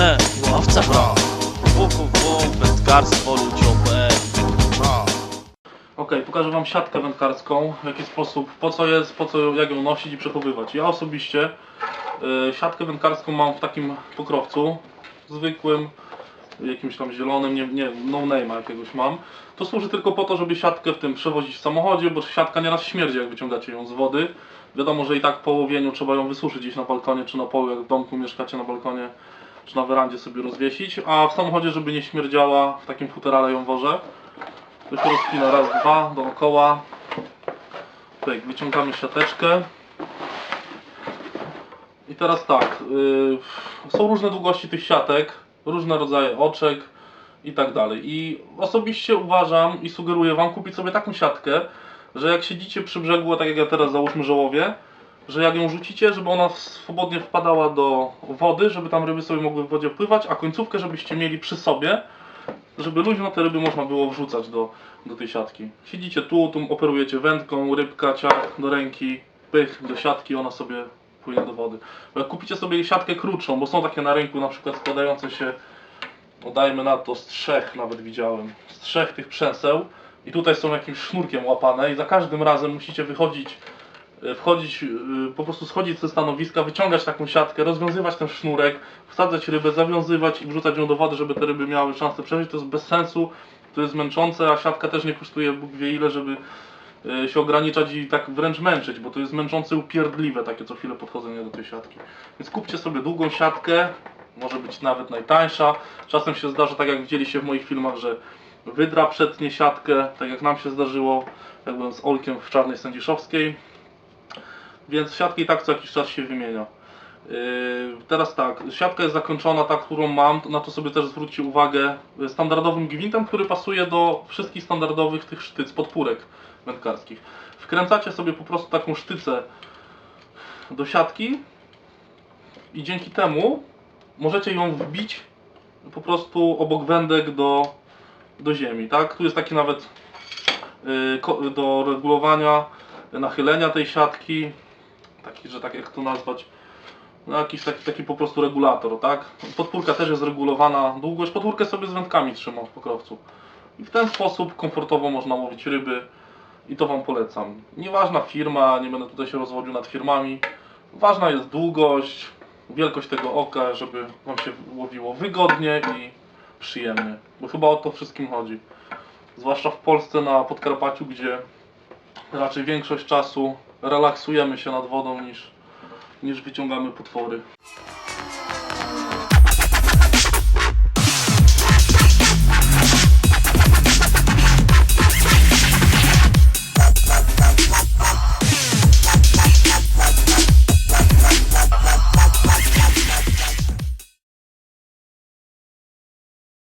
He, łowca www.wędkarstwolucio.pl Okej, pokażę Wam siatkę wędkarską, w jaki sposób, po co jest, po co, jak ją nosić i przechowywać. Ja osobiście y, siatkę wędkarską mam w takim pokrowcu, zwykłym, jakimś tam zielonym, nie, nie no name'a jakiegoś mam. To służy tylko po to, żeby siatkę w tym przewozić w samochodzie, bo siatka nieraz śmierdzi, jak wyciągacie ją z wody. Wiadomo, że i tak po łowieniu trzeba ją wysuszyć gdzieś na balkonie, czy na polu, jak w domku mieszkacie na balkonie, czy na werandzie sobie rozwiesić, a w samochodzie, żeby nie śmierdziała, w takim futerale ją wożę. To się rozpina raz, dwa, dookoła. Tak, wyciągamy siateczkę. I teraz tak, yy, są różne długości tych siatek, różne rodzaje oczek i tak dalej. I osobiście uważam i sugeruję Wam kupić sobie taką siatkę, że jak siedzicie przy brzegu, tak jak ja teraz załóżmy żołowie, że jak ją rzucicie, żeby ona swobodnie wpadała do wody, żeby tam ryby sobie mogły w wodzie pływać, a końcówkę żebyście mieli przy sobie, żeby luźno te ryby można było wrzucać do, do tej siatki. Siedzicie tu, tu operujecie wędką, rybka, ciach do ręki, pych do siatki, ona sobie płynie do wody. Jak kupicie sobie siatkę krótszą, bo są takie na rynku na przykład składające się, no dajmy na to z trzech nawet widziałem, z trzech tych przęseł i tutaj są jakimś sznurkiem łapane i za każdym razem musicie wychodzić wchodzić, e, po prostu schodzić ze stanowiska, wyciągać taką siatkę, rozwiązywać ten sznurek, wsadzać rybę, zawiązywać i wrzucać ją do wody, żeby te ryby miały szansę przeżyć. To jest bez sensu, to jest męczące, a siatka też nie kosztuje Bóg wie ile, żeby e, się ograniczać i tak wręcz męczyć, bo to jest męczące, upierdliwe takie co chwilę podchodzenie do tej siatki. Więc kupcie sobie długą siatkę, może być nawet najtańsza. Czasem się zdarza, tak jak widzieliście w moich filmach, że wydra przetnie siatkę, tak jak nam się zdarzyło, jak byłem z Olkiem w Czarnej Sędziszowskiej. Więc siatki tak co jakiś czas się wymienia. Yy, teraz tak, siatka jest zakończona, ta którą mam, na to sobie też zwróćcie uwagę, yy, standardowym gwintem, który pasuje do wszystkich standardowych tych sztyc, podpórek wędkarskich. Wkręcacie sobie po prostu taką sztycę do siatki i dzięki temu możecie ją wbić po prostu obok wędek do, do ziemi, tak? Tu jest taki nawet yy, do regulowania nachylenia tej siatki, taki, że tak jak to nazwać, no jakiś taki, taki po prostu regulator, tak? Podpórka też jest regulowana, długość podpórkę sobie z wędkami trzymam w pokrowcu. I w ten sposób komfortowo można łowić ryby i to Wam polecam. Nieważna firma, nie będę tutaj się rozwodził nad firmami, ważna jest długość, wielkość tego oka, żeby Wam się łowiło wygodnie i przyjemnie, bo chyba o to wszystkim chodzi. Zwłaszcza w Polsce na Podkarpaciu, gdzie raczej większość czasu relaksujemy się nad wodą niż, niż wyciągamy potwory.